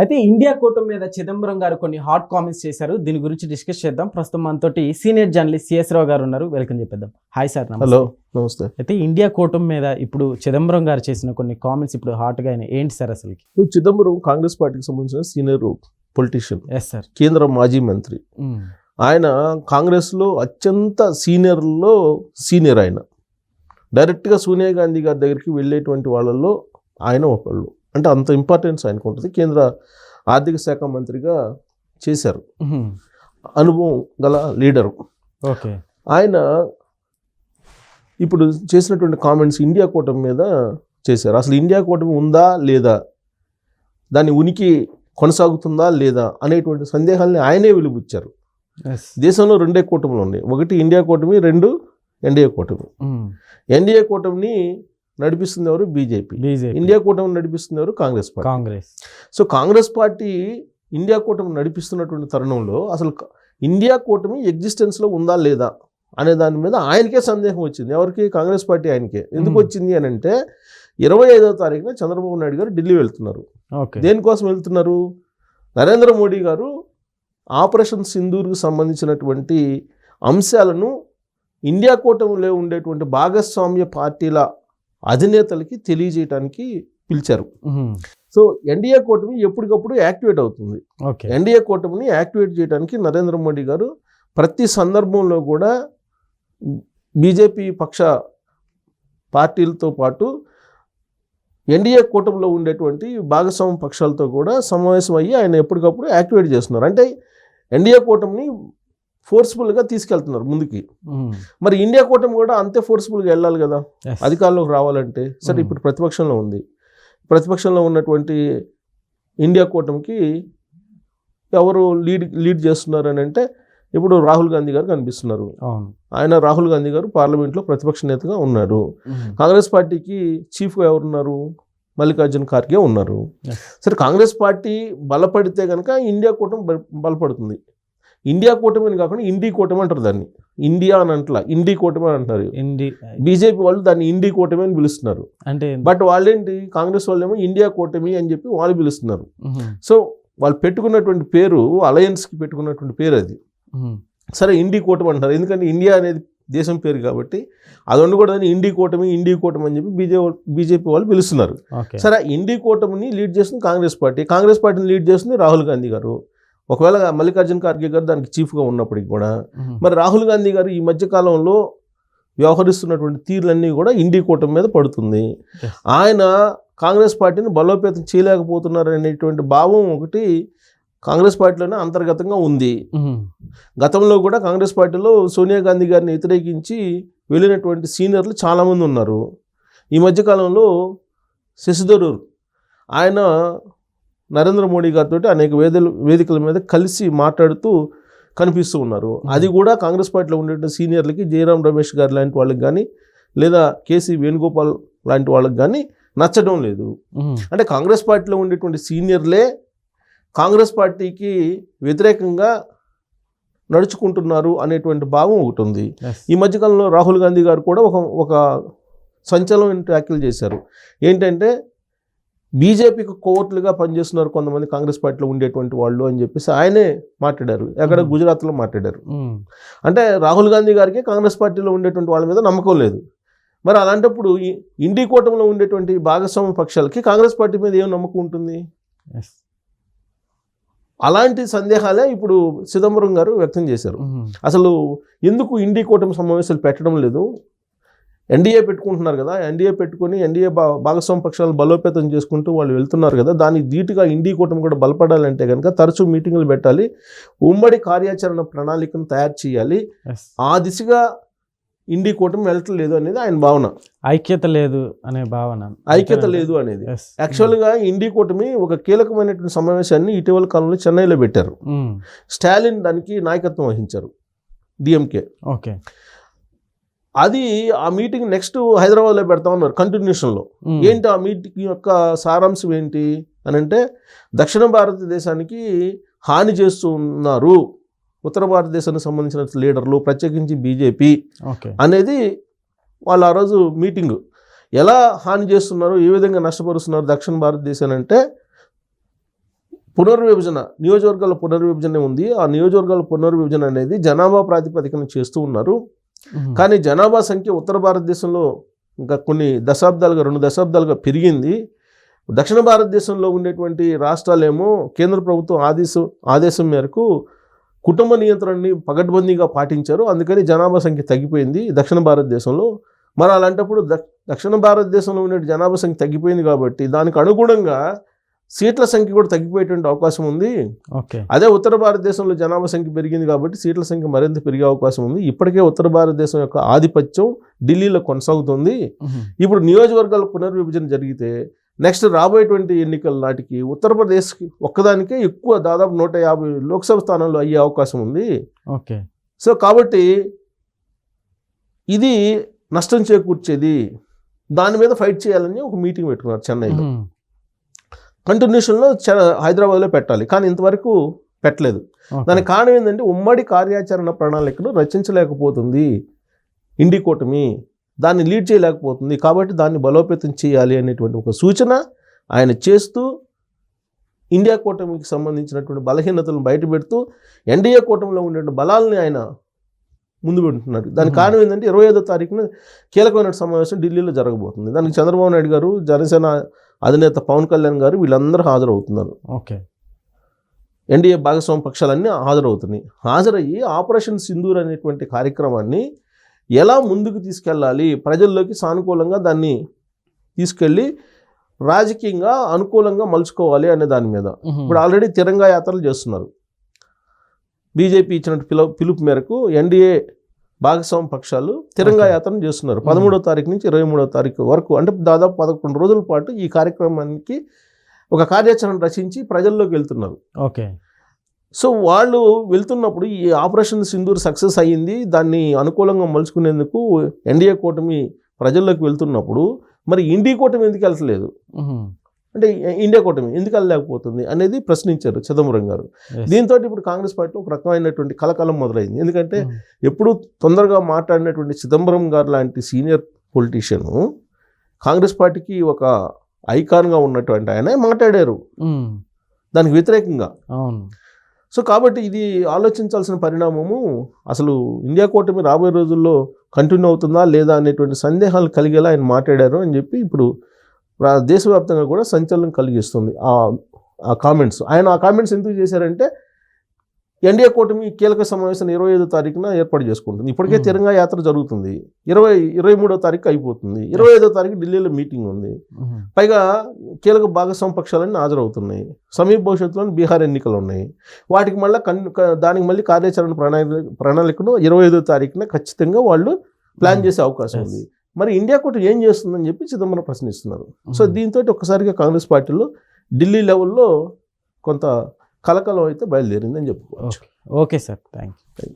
అయితే ఇండియా కూటమి మీద చిదంబరం గారు కొన్ని హాట్ కామెంట్స్ చేశారు. దీని గురించి డిస్కస్ చేద్దాం. ప్రస్తుతం మనతోటి సీనియర్ జర్నలిస్ట్ సిఎస్ రావు గారు ఉన్నారు. వెల్కమ్ చెప్పేద్దాం. Hi sir. హలో నమస్తే. అయితే ఇండియా కూటమి మీద ఇప్పుడు చిదంబరం గారు చేసిన కొన్ని కామెంట్స్ ఇప్పుడు హాట్గా అయినాయి. ఏంటి సార్ అసలుకి? నువ్వు చిదంబరం కాంగ్రెస్ పార్టీకి సంబంధించిన సీనియర్ పొలిటీషియన్ ఎస్ సార్ కేంద్ర మాజీ మంత్రి. ఆయన కాంగ్రెస్లో అత్యంత సీనియర్లో సీనియర్ ఆయన. డైరెక్ట్గా సోనియా గాంధీ గారి దగ్గరికి వెళ్ళేటువంటి వాళ్ళల్లో ఆయన ఒకళ్ళు. అంటే అంత ఇంపార్టెన్స్ ఆయనకు ఉంటుంది. కేంద్ర ఆర్థిక శాఖ మంత్రిగా చేశారు. అనుభవం గల లీడరు. ఓకే. ఆయన ఇప్పుడు చేసినటువంటి కామెంట్స్ ఇండియా కూటమి మీద చేశారు. అసలు ఇండియా కూటమి ఉందా లేదా? దాని ఉనికి కొనసాగుతుందా లేదా అనేటువంటి సందేహాల్ని ఆయనే వెలుబుచ్చారు. దేశంలో రెండే కూటములు ఉన్నాయి. ఒకటి ఇండియా కూటమి రెండు ఎన్డీఏ కూటమి. ఎన్డీఏ కూటమిని నడిపిస్తుంది ఎవరు బీజేపీ. ఇండియా కూటమి నడిపిస్తుంది ఎవరు Congress party. Congress. So Congress party India కూటమి నడిపిస్తున్నటువంటి తరుణంలో అసలు ఇండియా కూటమి ఎగ్జిస్టెన్స్లో ఉందా లేదా అనే దాని మీద ఆయనకే సందేహం వచ్చింది. ఎవరికి? కాంగ్రెస్ పార్టీ ఆయనకే. ఎందుకు. వచ్చింది అని అంటే ఇరవై ఐదవ తారీఖున చంద్రబాబు నాయుడు గారు ఢిల్లీ వెళ్తున్నారు. దేనికోసం వెళ్తున్నారు? నరేంద్ర మోడీ గారు ఆపరేషన్ సింధూర్కు సంబంధించినటువంటి అంశాలను ఇండియా కూటమిలో ఉండేటువంటి భాగస్వామ్య పార్టీల అధినేతలకి తెలియజేయడానికి పిలిచారు. సో ఎన్డీఏ కూటమి ఎప్పటికప్పుడు యాక్టివేట్ అవుతుంది. ఓకే. ఎన్డీఏ కూటమిని యాక్టివేట్ చేయడానికి నరేంద్ర మోడీ గారు ప్రతి సందర్భంలో కూడా బీజేపీ పక్ష పార్టీలతో పాటు ఎన్డీఏ కూటమిలో ఉండేటువంటి భాగస్వామ్య పక్షాలతో కూడా సమావేశం అయ్యి ఆయన ఎప్పటికప్పుడు యాక్టివేట్ చేస్తున్నారు. అంటే ఎన్డీఏ కూటమిని ఫోర్స్ఫుల్గా తీసుకెళ్తున్నారు ముందుకి. మరి ఇండియా కూటమి కూడా అంతే ఫోర్స్ఫుల్గా వెళ్ళాలి కదా? అధికారంలోకి రావాలంటే సరే. ఇప్పుడు ప్రతిపక్షంలో ఉంది. ప్రతిపక్షంలో ఉన్నటువంటి ఇండియా కూటమికి ఎవరు లీడ్ లీడ్ చేస్తున్నారు అని అంటే ఇప్పుడు రాహుల్ గాంధీ గారు కనిపిస్తున్నారు. ఆయన రాహుల్ గాంధీ గారు పార్లమెంట్లో ప్రతిపక్ష నేతగా ఉన్నారు కాంగ్రెస్ పార్టీకి చీఫ్గా ఎవరున్నారు? మల్లికార్జున్ ఖార్గే ఉన్నారు. సరే కాంగ్రెస్ పార్టీ బలపడితే కనుక ఇండియా కూటమి బల- బలపడుతుంది. ఇండియా కూటమి అని కాకుండా ఇండి కూటమి అంటారు దాన్ని. ఇండియా అని అంటలా. ఇండి కూటమి అని అంటారు. ఇండి. బీజేపీ వాళ్ళు దాన్ని ఇండి కూటమి అని పిలుస్తున్నారు. అంటే బట్ వాళ్ళేంటి? కాంగ్రెస్ వాళ్ళేమో ఇండియా కూటమి అని చెప్పి వాళ్ళు పిలుస్తున్నారు. సో వాళ్ళు పెట్టుకున్నటువంటి పేరు అలయన్స్కి పెట్టుకున్నటువంటి పేరు అది. సరే ఇండి కూటమి అంటారు. ఎందుకంటే ఇండియా అనేది దేశం పేరు కాబట్టి అది ఉండకూడదని ఇండి కూటమి ఇండి కూటమి అని చెప్పి బీజేపీ బీజేపీ వాళ్ళు పిలుస్తున్నారు. సరే ఇండి కూటమిని లీడ్ చేస్తుంది కాంగ్రెస్ పార్టీ. కాంగ్రెస్ పార్టీని లీడ్ చేస్తుంది రాహుల్ గాంధీ గారు. ఒకవేళ మల్లికార్జున ఖార్గే గారు దానికి చీఫ్గా ఉన్నప్పటికి కూడా. మరి రాహుల్ గాంధీ గారు ఈ మధ్య కాలంలో వ్యవహరిస్తున్నటువంటి తీరులన్నీ కూడా ఇండి కూటమి మీద పడుతుంది. ఆయన కాంగ్రెస్ పార్టీని బలోపేతం చేయలేకపోతున్నారు అనేటువంటి భావం ఒకటి కాంగ్రెస్ పార్టీలోనే అంతర్గతంగా ఉంది. గతంలో కూడా కాంగ్రెస్ పార్టీలో సోనియా గాంధీ గారిని వ్యతిరేకించి వెళ్ళినటువంటి సీనియర్లు చాలామంది ఉన్నారు ఈ మధ్యకాలంలో శశిధరూర్ ఆయన నరేంద్ర మోడీ గారితో అనేక వేదికల వేదికల మీద కలిసి మాట్లాడుతూ కనిపిస్తూ ఉన్నారు. అది కూడా కాంగ్రెస్ పార్టీలో ఉండేటువంటి సీనియర్లకి జయరాం రమేష్ గారు లాంటి వాళ్ళకి కానీ లేదా కేసీ వేణుగోపాల్ లాంటి వాళ్ళకి కానీ నచ్చడం లేదు. అంటే కాంగ్రెస్ పార్టీలో ఉండేటువంటి సీనియర్లే కాంగ్రెస్ పార్టీకి వ్యతిరేకంగా నడుచుకుంటున్నారు అనేటువంటి భావం ఒకటి ఉంది. ఈ మధ్యకాలంలో రాహుల్ గాంధీ గారు కూడా ఒక ఒక సంచలనమైన వ్యాఖ్యలు చేశారు. ఏంటంటే బీజేపీకి కోవట్లుగా పనిచేస్తున్నారు కొంతమంది కాంగ్రెస్ పార్టీలో ఉండేటువంటి వాళ్ళు అని చెప్పేసి ఆయనే మాట్లాడారు ఎక్కడ. గుజరాత్లో మాట్లాడారు. అంటే రాహుల్ గాంధీ గారికి కాంగ్రెస్ పార్టీలో ఉండేటువంటి వాళ్ళ మీద నమ్మకం లేదు మరి అలాంటప్పుడు ఇండి కూటమిలో ఉండేటువంటి భాగస్వామ్య పక్షాలకి కాంగ్రెస్ పార్టీ మీద ఏం నమ్మకం ఉంటుంది. అలాంటి సందేహాలే ఇప్పుడు చిదంబరం గారు వ్యక్తం చేశారు. అసలు ఎందుకు ఇండి కూటమి సమావేశాలు పెట్టడం లేదు ఎన్డీఏ పెట్టుకుంటున్నారు కదా ఎన్డీఏ పెట్టుకొని ఎన్డీఏ భా భాగస్వామ్య పక్షాలు బలోపేతం చేసుకుంటూ వాళ్ళు వెళ్తున్నారు కదా దానికి ధీటుగా ఇండి కూటమి కూడా బలపడాలంటే కనుక తరచూ మీటింగులు పెట్టాలి ఉమ్మడి కార్యాచరణ ప్రణాళికను తయారు చేయాలి. ఆ దిశగా ఇండి కూటమి వెళ్ళట్లేదు అనేది ఆయన భావన. ఐక్యత లేదు అనే భావన. ఐక్యత లేదు అనేది. యాక్చువల్గా ఇండి కూటమి ఒక కీలకమైనటువంటి సమావేశాన్ని ఇటీవల కాలంలో చెన్నైలో పెట్టారు. మ్మ్. స్టాలిన్ దానికి నాయకత్వం వహించారు. డిఎంకే. ఓకే అది ఆ మీటింగ్ నెక్స్ట్ హైదరాబాద్లో పెడతా ఉన్నారు కంటిన్యూషన్లో. ఏంటి ఆ మీటింగ్ యొక్క సారాంశం ఏంటి అని అంటే దక్షిణ భారతదేశానికి హాని చేస్తున్నారు. ఉత్తర భారతదేశానికి సంబంధించిన లీడర్లు ప్రత్యేకించి బీజేపీ అనేది వాళ్ళు ఆ రోజు మీటింగ్ ఎలా హాని చేస్తున్నారు ఏ విధంగా నష్టపరుస్తున్నారు దక్షిణ భారతదేశాన్ని అంటే పునర్విభజన నియోజకవర్గాల పునర్విభజన ఉంది. ఆ నియోజకవర్గాల పునర్విభజన అనేది జనాభా ప్రాతిపదికన చేస్తూ ఉన్నారు. కానీ జనాభా సంఖ్య ఉత్తర భారతదేశంలో ఇంకా కొన్ని దశాబ్దాలుగా రెండు దశాబ్దాలుగా పెరిగింది. దక్షిణ భారతదేశంలో ఉండేటువంటి రాష్ట్రాలేమో కేంద్ర ప్రభుత్వం ఆదేశం ఆదేశం మేరకు కుటుంబ నియంత్రణని పగడ్బందీగా పాటించారు. అందుకని జనాభా సంఖ్య తగ్గిపోయింది దక్షిణ భారతదేశంలో. మరి అలాంటప్పుడు దక్షిణ భారతదేశంలో ఉండే జనాభా సంఖ్య తగ్గిపోయింది కాబట్టి దానికి అనుగుణంగా సీట్ల సంఖ్య కూడా తగ్గిపోయేటువంటి అవకాశం ఉంది. ఓకే. అదే ఉత్తర భారతదేశంలో జనాభా సంఖ్య పెరిగింది కాబట్టి సీట్ల సంఖ్య మరింత పెరిగే అవకాశం ఉంది. ఇప్పటికే ఉత్తర భారతదేశం యొక్క ఆధిపత్యం ఢిల్లీలో కొనసాగుతుంది. ఇప్పుడు నియోజకవర్గాల పునర్విభజన జరిగితే నెక్స్ట్ రాబోయేటువంటి ఎన్నికల నాటికి ఉత్తరప్రదేశ్కి ఒక్కదానికే ఎక్కువ దాదాపు నూట యాభై లోక్సభ స్థానాలు అయ్యే అవకాశం ఉంది. ఓకే. సో కాబట్టి ఇది నష్టం చేకూర్చేది. దాని మీద ఫైట్ చేయాలని ఒక మీటింగ్ పెట్టుకున్నారు చెన్నైలో. కంటిన్యూషన్లో హైదరాబాద్లో పెట్టాలి. కానీ ఇంతవరకు పెట్టలేదు. దానికి కారణం ఏంటంటే ఉమ్మడి కార్యాచరణ ప్రణాళికను రచించలేకపోతుంది ఇండి కూటమి. దాన్ని లీడ్ చేయలేకపోతుంది కాబట్టి దాన్ని బలోపేతం చేయాలి అనేటువంటి ఒక సూచన ఆయన చేస్తూ ఇండియా కూటమికి సంబంధించినటువంటి బలహీనతలను బయటపెడుతూ ఎన్డీఏ కూటమిలో ఉండే బలాలని ఆయన ముందు పెడుతున్నారు. దానికి. కారణం ఏంటంటే ఇరవై ఐదో తారీఖున కీలకమైన సమావేశం ఢిల్లీలో జరగబోతుంది. దానికి చంద్రబాబు నాయుడు గారు జనసేన అధినేత పవన్ కళ్యాణ్ గారు వీళ్ళందరూ హాజరవుతున్నారు. ఓకే. ఎన్డీఏ భాగస్వామ్య పక్షాలన్నీ హాజరవుతున్నాయి. హాజరయ్యి ఆపరేషన్ సింధూర్ అనేటువంటి కార్యక్రమాన్ని ఎలా ముందుకు తీసుకెళ్ళాలి? ప్రజల్లోకి సానుకూలంగా దాన్ని తీసుకెళ్ళి రాజకీయంగా అనుకూలంగా మలుచుకోవాలి అనే దాని మీద. ఇప్పుడు ఆల్రెడీ తిరంగా యాత్రలు చేస్తున్నారు. బీజేపీ ఇచ్చిన పిలుపు మేరకు ఎన్డీఏ భాగస్వామ్య పక్షాలు తిరంగా. యాత్రను చేస్తున్నారు. పదమూడో తారీఖు నుంచి ఇరవై మూడో తారీఖు వరకు అంటే దాదాపు పదకొండు రోజుల పాటు ఈ కార్యక్రమానికి ఒక కార్యాచరణ రచించి ప్రజల్లోకి వెళ్తున్నారు. ఓకే. సో వాళ్ళు వెళ్తున్నప్పుడు ఈ ఆపరేషన్ సింధూర్ సక్సెస్ అయ్యింది. దాన్ని అనుకూలంగా మలుచుకునేందుకు ఎన్డీఏ కూటమి ప్రజల్లోకి వెళ్తున్నప్పుడు మరి ఇండియా కూటమి ఎందుకు వెళ్తలేదు? మ్మ్. అంటే ఇండియా కూటమి ఎందుకు వెళ్ళలేకపోతుంది అనేది ప్రశ్నించారు చిదంబరం గారు. దీంతో ఇప్పుడు కాంగ్రెస్ పార్టీలో ఒక రకమైనటువంటి కలకలం మొదలైంది ఎందుకంటే మ్మ్. ఎప్పుడు తొందరగా మాట్లాడినటువంటి చిదంబరం గారు లాంటి సీనియర్ పొలిటీషియన్ కాంగ్రెస్ పార్టీకి ఒక ఐకాన్గా ఉన్నటువంటి ఆయన మాట్లాడారు మ్మ్. దానికి వ్యతిరేకంగా అవును సో కాబట్టి ఇది ఆలోచించాల్సిన పరిణామము అసలు ఇండియా కూటమి రాబోయే రోజుల్లో కంటిన్యూ అవుతుందా లేదా అనేటువంటి సందేహాలు కలిగేలా ఆయన మాట్లాడారు అని చెప్పి ఇప్పుడు దేశవ్యాప్తంగా కూడా సంచలనం కలిగిస్తుంది. ఆ కామెంట్స్ ఆయన ఆ కామెంట్స్ ఎందుకు చేశారంటే ఎన్డీఏ కూటమి కీలక సమావేశం ఇరవై ఐదో తారీఖున ఏర్పాటు చేసుకుంటుంది. ఇప్పటికే. తిరంగా యాత్ర జరుగుతుంది. ఇరవై ఇరవై మూడో తారీఖు అయిపోతుంది. ఇరవై ఐదో తారీఖు ఢిల్లీలో మీటింగ్ ఉంది. పైగా కీలక భాగస్వామ్య పక్షాలన్నీ హాజరవుతున్నాయి. సమీప భవిష్యత్తులో బీహార్ ఎన్నికలు ఉన్నాయి వాటికి మళ్ళీ కన్ దానికి మళ్ళీ కార్యాచరణ ప్రణాళిక ప్రణాళికను ఇరవై ఐదో తారీఖున ఖచ్చితంగా వాళ్ళు ప్లాన్ చేసే అవకాశం. ఉంది. మరి ఇండియా కూటమి ఏం చేస్తుందని చెప్పి చిదంబరం ప్రశ్నిస్తున్నారు. సో. దీంతో ఒక్కసారిగా కాంగ్రెస్ పార్టీలో ఢిల్లీ లెవెల్లో కొంత కలకలం అయితే బయలుదేరిందని చెప్పుకోవచ్చు. Okay. Okay sir. Thank you